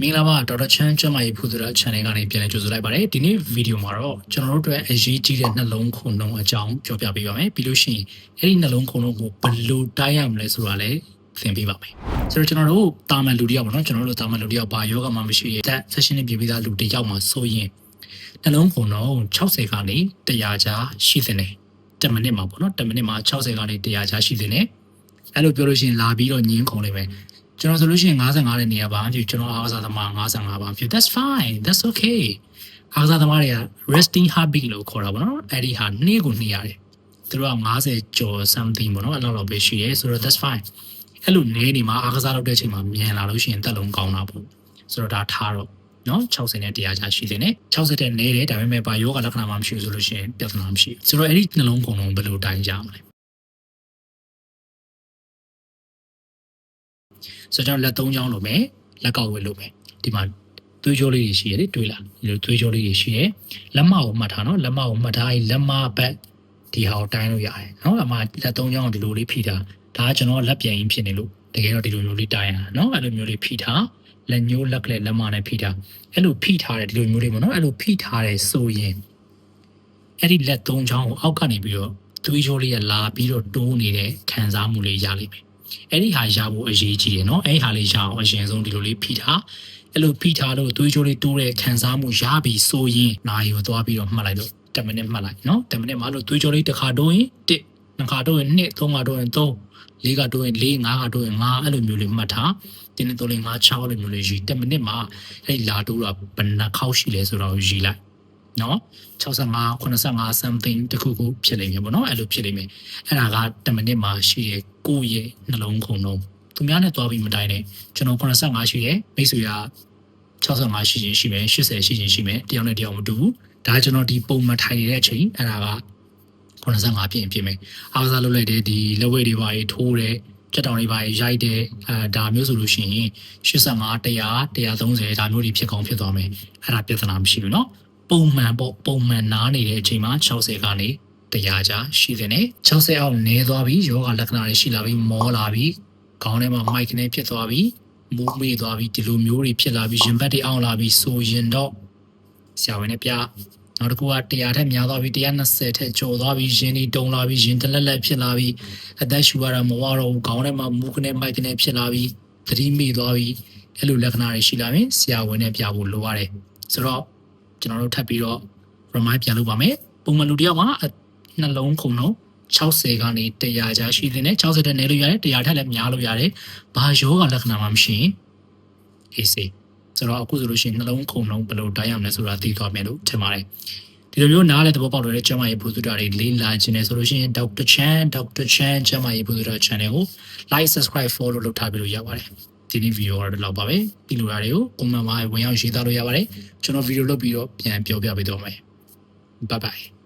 မင်္ဂလာပါဒေါက်တာချမ်းကျမ်းမာရေးဖူသူရာ channel ကနေပြန်လည်ကြိုဆိုလိုက်ပါတယ်ဒီနေ့ဗီဒီယိုမှာတော့ကျွန်တော်တို့အတွက်အရေးကြီးတဲ့နှလုံးခုန်လုံးအကြောင်းပြောပြပေးပါမယ်ပြီးလို့ရှိရင်အဲ့ဒီနှလုံးခုန်လုံးကိုဘယ်လိုတိုင်းရမလဲဆိုတာလည်းသင်ပေးပါမယ်ဆိုတော့ကျွန်တော်တို့တာမန်လူတယောက်ပေါ့နော်ကျွန်တော်တို့တာမန်လူတယောက်ဘာယောဂမှမရှိရဲ့တက် session နဲ့ပြည်ပြီးသားလူတယောက်မှာဆိုရင်နှလုံးခုန်လုံး60ကနေ100ကြားရှိသင့်တယ်10မိနစ်မှာပေါ့နော်10မိနစ်မှာ60ကနေ100ကြားရှိသင့်တယ်အဲ့လိုပြောလို့ရှိရင်လာပြီးတော့ညင်းခုန်လိုက်မယ် ကျွန်တော်ဆိုလို့ရှိရင်55တဲ့နေရာပါဖြစ်ကျွန်တော်အားကစားသမား55ပါဖြစ် that's fine that's okay အားကစားသမားတွေက resting heartbeat လို့ခေါ်တာပေါ့နော်အဲ့ဒီဟာနေ့ကိုနေ့ရတယ်သူတို့က50ကျော် something ပေါ့နော်အဲ့လောက်တော့ပဲရှိရဲဆိုတော့ that's fine အဲ့လိုနေနေမှာအားကစားလုပ်တဲ့အချိန်မှာမြန်လာလို့ရှိရင်တက်လုံးကောင်းတာပေါ့ဆိုတော့ဒါထားတော့နော်60နဲ့100ချရှိသေးတယ်60တဲ့နေတယ်ဒါပေမဲ့ဘာယောဂလက္ခဏာမှမရှိဘူးဆိုလို့ရှိရင်ပြဿနာမရှိဘူးဆိုတော့အဲ့ဒီနှလုံးကုန်လုံးဘယ်လိုတိုင်းကြမလဲ ဆိုတော့လက်သုံးချောင်းလိုမယ်လက်ကောက်ဝဲလိုမယ်ဒီမှာသွေးကြောလေးတွေရှိရတယ်တွေးလားဒီလိုသွေးကြောလေးတွေရှိရလက်မကိုမှတ်ထားနော်လက်မကိုမှတ်ထားရင်လက်မဘက်ဒီဟာကိုတိုင်းလို့ရတယ်နော်အမှလက်သုံးချောင်းကိုဒီလိုလေးဖိထားဒါကကျွန်တော်လက်ပြန်ရင်းဖြစ်နေလို့တကယ်တော့ဒီလိုမျိုးလေးတိုင်းရတာနော်အဲ့လိုမျိုးလေးဖိထားလက်ညှိုးလက်ကလေးလက်မနဲ့ဖိထားအဲ့လိုဖိထားတယ်ဒီလိုမျိုးလေးပေါ့နော်အဲ့လိုဖိထားတယ်ဆိုရင်အဲ့ဒီလက်သုံးချောင်းကိုအောက်ကနေပြီးတော့သွေးကြောလေးကလာပြီးတော့တိုးနေတဲ့ခံစားမှုလေးရလိမ့်မယ် အဲ့ဒီဟာရဖို့အရေးကြီးတယ်နော်အဲ့ဒီဟာလေးရအောင်အရင်ဆုံးဒီလိုလေးဖိထားအဲ့လိုဖိထားလို့သွေးကြိုးလေးတိုးတဲ့ခံစားမှုရပြီဆိုရင်နိုင်ရောသွားပြီးတော့မှတ်လိုက်တော့10မိနစ်မှတ်လိုက်နော်10မိနစ်မှလို့သွေးကြိုးလေးတစ်ခါတိုးရင်1နှစ်ခါတိုးရင်2သုံးခါတိုးရင်3လေးခါတိုးရင်4ငါးခါတိုးရင်5အဲ့လိုမျိုးလေးမှတ်ထားတင်းနေတိုးလေး5 6လိုမျိုးလေးယူ10မိနစ်မှအဲ့လာတိုးတာဘယ်နှခေါက်ရှိလဲဆိုတော့ယူလိုက် နော်65 85 something တခုခုဖြစ်နေပြီပေါ့နော်အဲ့လိုဖြစ်နေပြီအဲ့ဒါက10မိနစ်မှာရှိရဲ့ကိုယ့်ရဲ့နှလုံးခုန်လုံးသူများနဲ့တွားပြီးမတိုင်းနဲ့ကျွန်တော်85ရှိရဲ့မိတ်ဆွေက65ရှိခြင်းရှိမယ်80ရှိခြင်းရှိမယ်တယောက်နဲ့တယောက်မတူဘူးဒါကကျွန်တော်ဒီပုံမှန်ထိုင်နေတဲ့အချိန်အဲ့ဒါက85ပြည့်ရင်ပြည့်မယ်အားကစားလုပ်လိုက်တဲ့ဒီလက်ဝဲတွေပါရေးထိုးတယ်ကြက်တောင်တွေပါရေးရိုက်တယ်အဲဒါမျိုးဆိုလို့ရှိရင်85 100 130ဒါမျိုးတွေဖြစ်ကောင်းဖြစ်သွားမယ်အဲ့ဒါပြဿနာမရှိဘူးเนาะ ပုံမှန်ပေါ့ပုံမှန်နားနေတဲ့အချိန်မှာ60ကနေတရားကြားရှိတဲ့နဲ့60အောက်နည်းသွားပြီးယောဂလက္ခဏာတွေရှိလာပြီးမောလာပြီးခေါင်းထဲမှာမိုက်ကနေဖြစ်သွားပြီးမူးမေ့သွားပြီးဒီလိုမျိုးတွေဖြစ်လာပြီးရင်ဘတ်တွေအောင်လာပြီးဆိုရင်တော့ဆရာဝန်နဲ့ပြနောက်တစ်ခုက100ထက်များသွားပြီး120ထက်ကျော်သွားပြီးရင်ဒီတုံလာပြီးရင်တလက်လက်ဖြစ်လာပြီးအသက်ရှူရတာမဝတော့ဘူးခေါင်းထဲမှာမူးကနေမိုက်ကနေဖြစ်လာပြီးသတိမေ့သွားပြီးအဲ့လိုလက္ခဏာတွေရှိလာရင်ဆရာဝန်နဲ့ပြဖို့လိုရတယ်ဆိုတော့ ကျွန်တော်တို့ထပ်ပြီးတော့ remind ပြန်လုပ်ပါမယ်ပုံမှန်လူတစ်ယောက်မှာနှလုံးခုန်လုံး60ကနေ100ကြားရှိတဲ့နဲ့60တက်နေလို့ရတယ်100ထက်လည်းများလို့ရတယ်ဘာယောဂလက္ခဏာမှမရှိရင်အေးစေးဆိုတော့အခုဆိုလို့ရှိရင်နှလုံးခုန်လုံးဘယ်လိုတိုင်းရမလဲဆိုတာသိသွားမယ်လို့ထင်ပါတယ်ဒီလိုမျိုးနားလဲသဘောပေါက်တဲ့ကျမရဲ့ဘုသူတာတွေလေးလာခြင်းနဲ့ဆိုလို့ရှိရင် Dr. Chan Dr. Chan ကျမရဲ့ဘုသူတာ channel ကို like subscribe follow လုပ်ထားပြီးလို့ရပါတယ် ဒီနေ့ဗီဒီယိုကတော့ဒီလောက်ပါပဲဒီလိုဓာတ်တွေကို comment မှာဝင်ရောက်ရေးသားလို့ရပါတယ်ကျွန်တော်ဗီဒီယိုလုပ်ပြီးတော့ပြန်ပြောပြပေးတော့မယ် bye bye